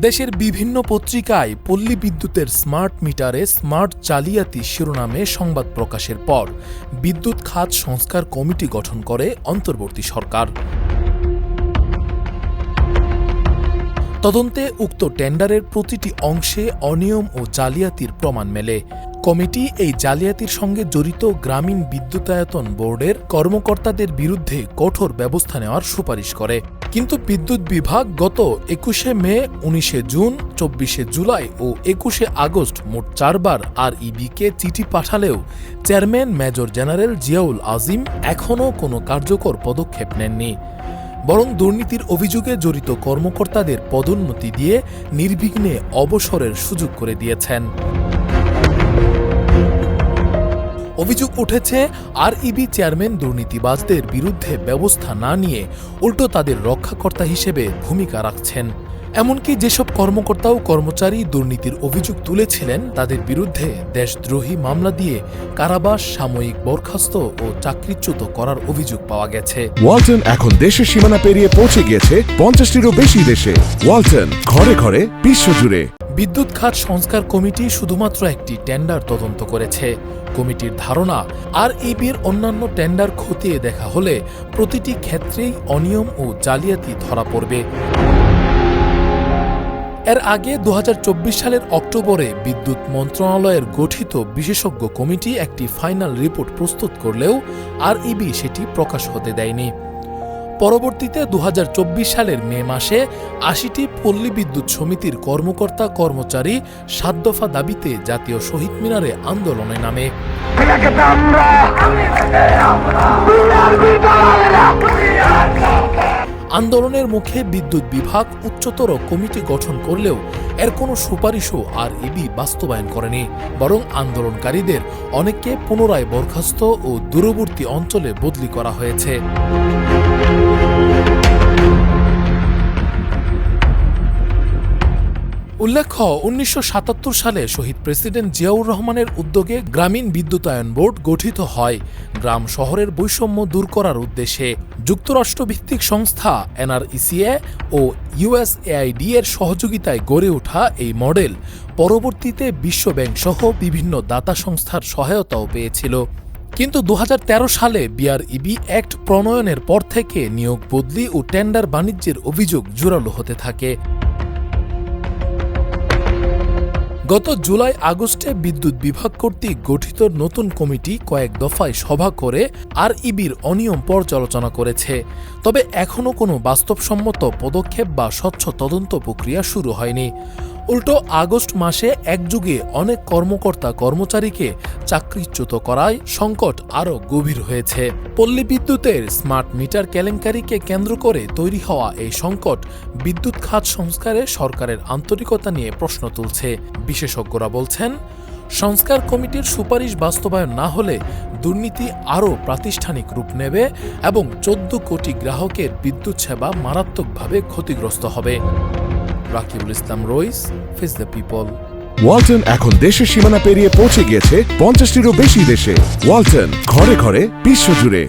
দেশের বিভিন্ন পত্রিকায় পল্লী বিদ্যুতের স্মার্ট মিটারে স্মার্ট জালিয়াতি শিরোনামে সংবাদ প্রকাশের পর বিদ্যুৎ খাত সংস্কার কমিটি গঠন করে অন্তর্বর্তী সরকার। তদন্তে উক্ত টেন্ডারের প্রতিটি অংশে অনিয়ম ও জালিয়াতির প্রমাণ মেলে। কমিটি এই জালিয়াতির সঙ্গে জড়িত গ্রামীণ বিদ্যুতায়তন বোর্ডের কর্মকর্তাদের বিরুদ্ধে কঠোর ব্যবস্থা নেওয়ার সুপারিশ করে। কিন্তু বিদ্যুৎ বিভাগ গত একুশে মে, উনিশে জুন, চব্বিশে জুলাই ও একুশে আগস্ট মোট চারবার আর ইবিকে চিঠি পাঠালেও chairman major general Ziaul Azim এখনও কোনো কার্যকর পদক্ষেপ নেননি। বরং দুর্নীতির অভিযোগে জড়িত কর্মকর্তাদের পদোন্নতি দিয়ে নির্বিঘ্নে অবসরের সুযোগ করে দিয়েছেন। অভিযোগ উঠেছে আর ইবি চেয়ারম্যান দুর্নীতিবাজদের বিরুদ্ধে ব্যবস্থা না নিয়ে উল্টো তাদের রক্ষাকর্তা হিসেবে ভূমিকা রাখছেন। এমনকি যেসব কর্মকর্তা ও কর্মচারী দুর্নীতির অভিযোগ তুলেছিলেন তাদের বিরুদ্ধে দেশদ্রোহী মামলা দিয়ে কারাবাস সাময়িক বরখাস্ত ও চাকরিচ্যুত করার অভিযোগ পাওয়া গেছে। ওয়ালটন এখন দেশের সীমানা পেরিয়ে পৌঁছে গিয়েছে পঞ্চাশটিরও বেশি দেশে। ওয়ালটন ঘরে ঘরে বিশ্বজুড়ে বিদ্যুৎ খাত সংস্কার কমিটি শুধুমাত্র একটি টেন্ডার তদন্ত করেছে। কমিটির ধারণা আর ইবির অন্যান্য টেন্ডার খতিয়ে দেখা হলে প্রতিটি ক্ষেত্রেই অনিয়ম ও জালিয়াতি ধরা পড়বে। এর আগে দু হাজার চব্বিশ সালের অক্টোবরে বিদ্যুৎ মন্ত্রণালয়ের গঠিত বিশেষজ্ঞ কমিটি একটি ফাইনাল রিপোর্ট প্রস্তুত করলেও আর ইবি সেটি প্রকাশ হতে দেয়নি। পরবর্তীতে দু হাজার চব্বিশ সালের মে মাসে আশিটি পল্লী বিদ্যুৎ সমিতির কর্মকর্তা কর্মচারী সাত দফা দাবিতে জাতীয় শহীদ মিনারে আন্দোলনে নামে। আন্দোলনের মুখে বিদ্যুৎ বিভাগ উচ্চতর কমিটি গঠন করলেও এর কোনো সুপারিশও আর ইবি বাস্তবায়ন করেনি। বরং আন্দোলনকারীদের অনেককে পুনরায় বরখাস্ত ও দূরবর্তী অঞ্চলে বদলি করা হয়েছে। উল্লেখ্য, উনিশশো সাতাত্তর সালে শহীদ প্রেসিডেন্ট জিয়াউর রহমানের উদ্যোগে গ্রামীণ বিদ্যুতায়ন বোর্ড গঠিত হয়। গ্রাম শহরের বৈষম্য দূর করার উদ্দেশ্যে যুক্তরাষ্ট্রভিত্তিক সংস্থা এনআরইসিএ ও ইউএসএআইডি এর সহযোগিতায় গড়ে ওঠা এই মডেল। পরবর্তীতে বিশ্বব্যাংক সহ বিভিন্ন দাতা সংস্থার সহায়তাও পেয়েছিল। কিন্তু দু হাজার তেরো সালে বিআরইবি অ্যাক্ট প্রণয়নের পর থেকে নিয়োগ বদলি ও টেন্ডার বাণিজ্যের অভিযোগ জোরালো হতে থাকে। গত জুলাই আগস্টে বিদ্যুৎ বিভাগ কর্তৃক গঠিত নতুন কমিটি কয়েক দফায় সভা করে আর ইবির অনিয়ম পর্যালোচনা করেছে। তবে এখনও কোনো বাস্তবসম্মত পদক্ষেপ বা স্বচ্ছ তদন্ত প্রক্রিয়া শুরু হয়নি। উল্টো আগস্ট মাসে একযুগে অনেক কর্মকর্তা কর্মচারীকে চাকরিচ্যুত করায় সংকট আরও গভীর হয়েছে। পল্লী বিদ্যুতের স্মার্ট মিটার কেলেঙ্কারিকে কেন্দ্র করে তৈরি হওয়া এই সংকট বিদ্যুৎ খাত সংস্কারে সরকারের আন্তরিকতা নিয়ে প্রশ্ন তুলছে। বিশেষজ্ঞরা বলছেন, সংস্কার কমিটির সুপারিশ বাস্তবায়ন না হলে দুর্নীতি আরও প্রাতিষ্ঠানিক রূপ নেবে এবং চোদ্দ কোটি গ্রাহকের বিদ্যুৎ সেবা মারাত্মকভাবে ক্ষতিগ্রস্ত হবে। Rakibul Islam Rais face the people Walton এখন দেশের সীমানা পেরিয়ে পৌঁছে গিয়েছে পঞ্চাশটিরও বেশি দেশে। ওয়ালটন, ঘরে ঘরে, বিশ্বজুড়ে।